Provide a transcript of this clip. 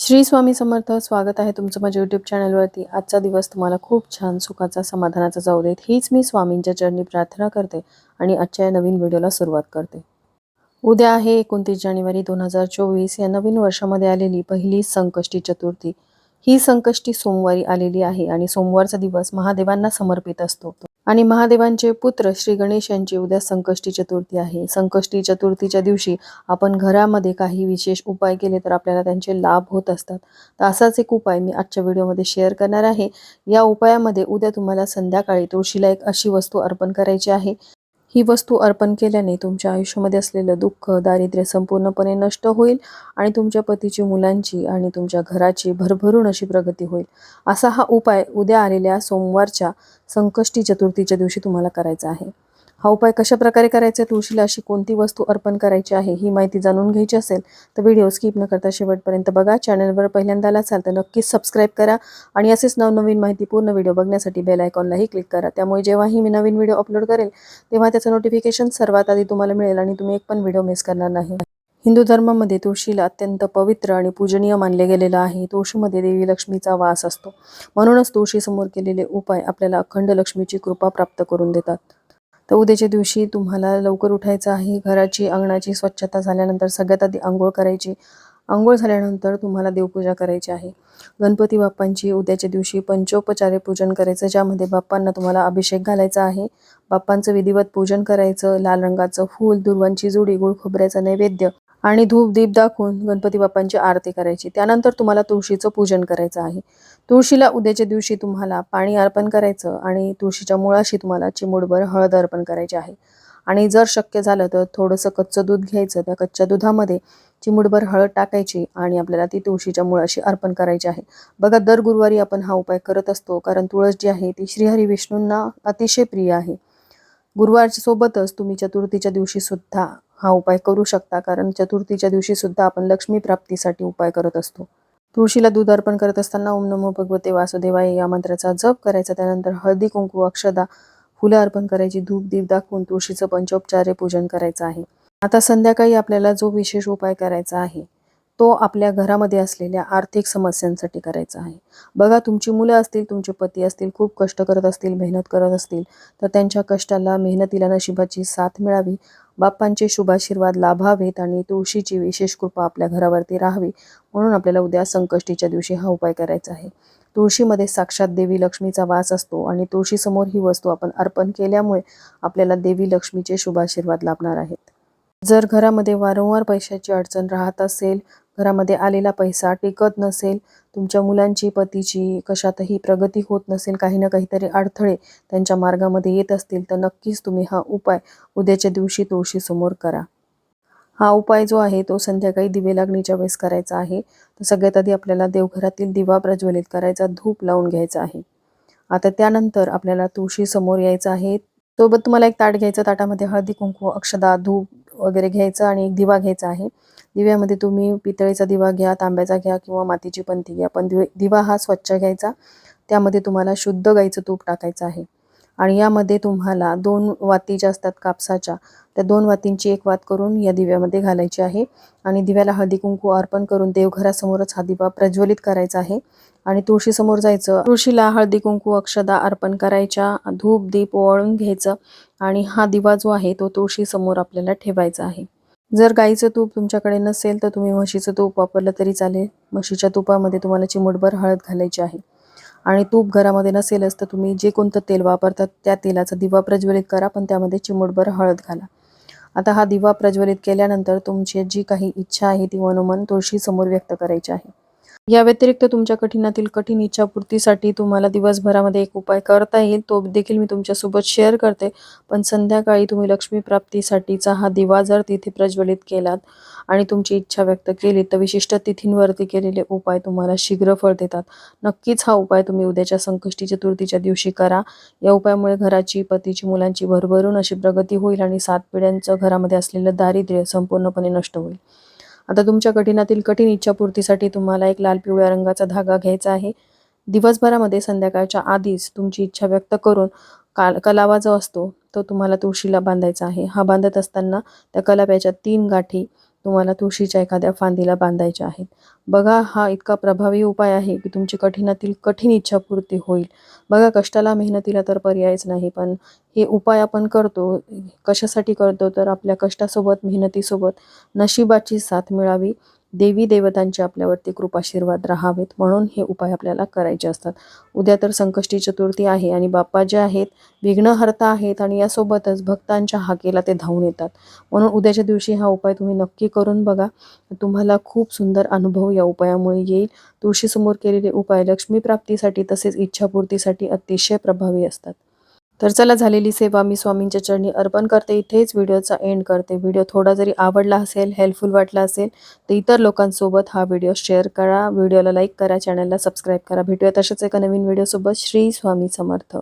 श्री स्वामी समर्थ स्वागत आहे तुमचं माझ्या यूट्यूब चॅनलवरती आजचा दिवस तुम्हाला खूप छान सुखाचा समाधानाचा जाऊ देत. हीच मी स्वामींच्या चरणी प्रार्थना करते आणि आजच्या या नवीन व्हिडिओला सुरुवात करते. उद्या आहे एकोणतीस जानेवारी दोन हजार चोवीस. या नवीन वर्षामध्ये आलेली पहिली संकष्टी चतुर्थी. ही संकष्टी सोमवारी आलेली आहे आणि सोमवारचा दिवस महादेवांना समर्पित असतो. आणि महादेवांचे पुत्र श्री गणेश यांची उद्या संकष्टी चतुर्थी आहे. संकष्टी चतुर्थीच्या दिवशी आपण घरामध्ये काही विशेष उपाय केले तर आपल्याला त्यांचे लाभ होत असतात. तर असाच एक उपाय मी आजच्या व्हिडिओमध्ये शेअर करणार आहे. या उपायामध्ये उद्या तुम्हाला संध्याकाळी तुळशीला एक अशी वस्तू अर्पण करायची आहे. ही वस्तू अर्पण केल्याने तुमच्या आयुष्यामध्ये असलेलं दुःख दारिद्र्य संपूर्णपणे नष्ट होईल आणि तुमच्या पतीची मुलांची आणि तुमच्या घराची भरभरून अशी प्रगती होईल. असा हा उपाय उद्या आलेल्या सोमवारच्या संकष्टी चतुर्थीच्या दिवशी तुम्हाला करायचा आहे. हा उपाय कशा प्रकारे करायचा आहे? तुळशीला अशी कोणती वस्तू अर्पण करायची आहे? ही माहिती जाणून घ्यायची असेल तर व्हिडिओ स्किप न करता शेवटपर्यंत बघा. चॅनलवर पहिल्यांदा आला असाल तर नक्कीच सबस्क्राईब करा आणि असेच नवनवीन माहिती पूर्ण व्हिडिओ बघण्यासाठी बेल आयकॉनलाही क्लिक करा. त्यामुळे जेव्हाही मी नवीन व्हिडिओ अपलोड करेल तेव्हा त्याचं नोटिफिकेशन सर्वात आधी तुम्हाला मिळेल आणि तुम्ही एक पण व्हिडिओ मिस करणार नाही. हिंदू धर्मामध्ये तुळशीला अत्यंत पवित्र आणि पूजनीय मानले गेलेलं आहे. तुळशीमध्ये देवी लक्ष्मीचा वास असतो. म्हणूनच तुळशीसमोर केलेले उपाय आपल्याला अखंड लक्ष्मीची कृपा प्राप्त करून देतात. तर उद्याच्या दिवशी तुम्हाला लवकर उठायचं आहे. घराची अंगणाची स्वच्छता झाल्यानंतर सगळ्यात आधी आंघोळ करायची. आंघोळ झाल्यानंतर तुम्हाला देवपूजा करायची आहे. गणपती बाप्पांची उद्याच्या दिवशी पंचोपचारे पूजन करायचं ज्यामध्ये बाप्पांना तुम्हाला अभिषेक घालायचा आहे. बाप्पांचं विधिवत पूजन करायचं लाल रंगाचं फूल दुर्वांची जुडी गुळ खोबऱ्याचं नैवेद्य आणि धूप दीप दाखवून गणपती बाप्पांची आरती करायची. त्यानंतर तुम्हाला तुळशीचं पूजन करायचं आहे. तुळशीला उद्याच्या दिवशी तुम्हाला पाणी अर्पण करायचं आणि तुळशीच्या मुळाशी तुम्हाला चिमूडभर हळद अर्पण करायची आहे. आणि जर शक्य झालं तर थोडंसं कच्चं दूध घ्यायचं. त्या कच्च्या दुधामध्ये चिमूडभर हळद टाकायची आणि आपल्याला ती तुळशीच्या मुळाशी अर्पण करायची आहे. बघा दर गुरुवारी आपण हा उपाय करत असतो कारण तुळस जी आहे ती श्रीहरी विष्णूंना अतिशय प्रिय आहे. गुरुवारच्या सोबतच तुम्ही चतुर्थीच्या दिवशी सुद्धा हा उपाय करू शकता कारण चतुर्थीच्या दिवशी सुद्धा आपण लक्ष्मी प्राप्तीसाठी उपाय करत असतो. तुळशीला दूध अर्पण करत असताना ओम नमो भगवते वासुदेवाय या मंत्राचा जप करायचा त्यानंतर हळदी कुंकू अक्षदा फुलं अर्पण करायची धूप दीप दाखवून तुळशीचं पंचोपचारे पूजन करायचं आहे. आता संध्याकाळी आपल्याला जो विशेष उपाय करायचा आहे तो आपल्या घरामध्ये असलेल्या आर्थिक समस्यांसाठी करायचा आहे. बघा तुमची मुलं असतील तुमचे पती असतील खूप कष्ट करत असतील मेहनत करत असतील तर त्यांच्या कष्टाला मेहनतीला नशिबाची साथ मिळावी. बाप्पांचे शुभाशीर्वाद लाभावेत आणि तुळशीची विशेष कृपा आपल्या घरावरती राहावी. म्हणून आपल्याला उद्या संकष्टीच्या दिवशी हा उपाय करायचा आहे. तुळशीमध्ये साक्षात देवी लक्ष्मीचा वास असतो आणि तुळशीसमोर ही वस्तू आपण अर्पण केल्यामुळे आपल्याला देवी लक्ष्मीचे शुभाशीर्वाद लाभणार आहेत. जर घरामध्ये वारंवार पैशाची अडचण राहत असेल घरामध्ये आलेला पैसा टिकत नसेल तुमच्या मुलांची पतीची कशातही प्रगती होत नसेल काही ना काहीतरी अडथळे त्यांच्या मार्गामध्ये येत असतील तर नक्कीच तुम्ही हा उपाय उद्याच्या दिवशी तुळशीसमोर करा. हा उपाय जो आहे तो संध्याकाळी दिवे लागणीच्या वेळेस करायचा आहे. तर सगळ्यात आधी आपल्याला देवघरातील दिवा प्रज्वलित करायचा धूप लावून घ्यायचा आहे. आता त्यानंतर आपल्याला तुळशी समोर यायचं आहे. सोबत तुम्हाला एक ताट घ्यायचं ताटामध्ये हळदी कुंकू अक्षदा धूप वगैरे घ्यायचं आणि एक दिवा घ्यायचा आहे. दिव्यामध्ये तुम्ही पितळेचा दिवा घ्या तांब्याचा घ्या किंवा मातीची पंती घ्या. पण दिवे दिवा हा स्वच्छ घ्यायचा. त्यामध्ये तुम्हाला शुद्ध गाईचं तूप टाकायचं आहे. आणि यामध्ये तुम्हाला दोन वाती ज्या असतात कापसाच्या त्या दोन वातींची एक वात करून या दिव्यामध्ये घालायची आहे. आणि दिव्याला हळदी कुंकू अर्पण करून देवघरासमोरच हा दिवा प्रज्वलित करायचा आहे. आणि तुळशीसमोर जायचं. तुळशीला हळदी कुंकू अक्षदा अर्पण करायच्या धूप दीप ओवाळून घ्यायचं आणि हा दिवा जो आहे तो तुळशीसमोर आपल्याला ठेवायचा आहे. जर गाईचं तूप तुमच्याकडे नसेल तर तुम्ही म्हशीचं तूप वापरलं तरी चालेल. म्हशीच्या तुपामध्ये तुम्हाला चिमूटभर हळद घालायची आहे. आणि तूप घरामध्ये नसेलच तर तुम्ही जे कोणतं तेल वापरतात त्या तेलाचा दिवा प्रज्वलित करा पण त्यामध्ये चिमूटभर हळद घाला. आता हा दिवा प्रज्वलित केल्यानंतर तुमची जी काही इच्छा आहे ती मनोमन तुळशीसमोर व्यक्त करायची आहे. या व्यतिरिक्त तुमच्या कठीणातील कठीण इच्छापूर्तीसाठी तुम्हाला दिवसभरामध्ये एक उपाय करता येईल. तो देखील मी तुमच्यासोबत शेअर करते. पण संध्याकाळी तुम्ही लक्ष्मी प्राप्तीसाठीचा हा दिवा जर तिथे प्रज्वलित केलात आणि तुमची इच्छा व्यक्त केली तर विशिष्ट तिथींवरती केलेले उपाय तुम्हाला शीघ्र फळ देतात. नक्कीच हा उपाय तुम्ही उद्याच्या संकष्टी चतुर्थीच्या दिवशी करा. या उपायामुळे घराची पतीची मुलांची भरभरून अशी प्रगती होईल आणि सात पिढ्यांचं घरामध्ये असलेलं दारिद्र्य संपूर्णपणे नष्ट होईल. आता तुमच्या कठीणातील कठीण इच्छापूर्तीसाठी तुम्हाला एक लाल पिवळ्या रंगाचा धागा घ्यायचा आहे. दिवसभरामध्ये संध्याकाळच्या आधीच तुमची इच्छा व्यक्त करून काल कलावा जो असतो तो तुम्हाला तुळशीला बांधायचा आहे. हा बांधत असताना त्या कलाव्याच्या तीन गाठी तुम्हाला तुळशीच्या एखाद्या फांदीला बांधायच्या आहेत. बघा हा इतका प्रभावी उपाय आहे की तुमची कठीणातील कठीण इच्छापूर्ती होईल. बघा कष्टाला मेहनतीला तर पर्यायच नाही पण हे उपाय आपण करतो कशासाठी करतो तर आपल्या कष्टासोबत मेहनतीसोबत नशिबाची साथ मिळावी. देवी देवतांचे आपल्यावरती कृपाशीर्वाद राहावेत म्हणून हे उपाय आपल्याला करायचे असतात. उद्या तर संकष्टी चतुर्थी आहे आणि बाप्पा जे आहेत विघ्नहर्ता आहेत आणि यासोबतच भक्तांच्या हाकेला ते धावून येतात. म्हणून उद्याच्या दिवशी हा उपाय तुम्ही नक्की करून बघा. तुम्हाला खूप सुंदर अनुभव या उपायामुळे येईल. तुळशीसमोर केलेले उपाय लक्ष्मी प्राप्तीसाठी तसेच इच्छापूर्तीसाठी अतिशय प्रभावी असतात. तर चला झालेली सेवा मी स्वामींच्या चरणी अर्पण करते. इथेच व्हिडिओचा एंड करते. व्हिडिओ थोडा जरी आवडला असेल हेल्पफुल वाटला असेल तर इतर लोकांसोबत हा व्हिडिओ शेअर करा. व्हिडिओला लाईक करा चॅनलला सबस्क्राईब करा. भेटूया तशाच एका नवीन व्हिडिओसोबत. श्री स्वामी समर्थ.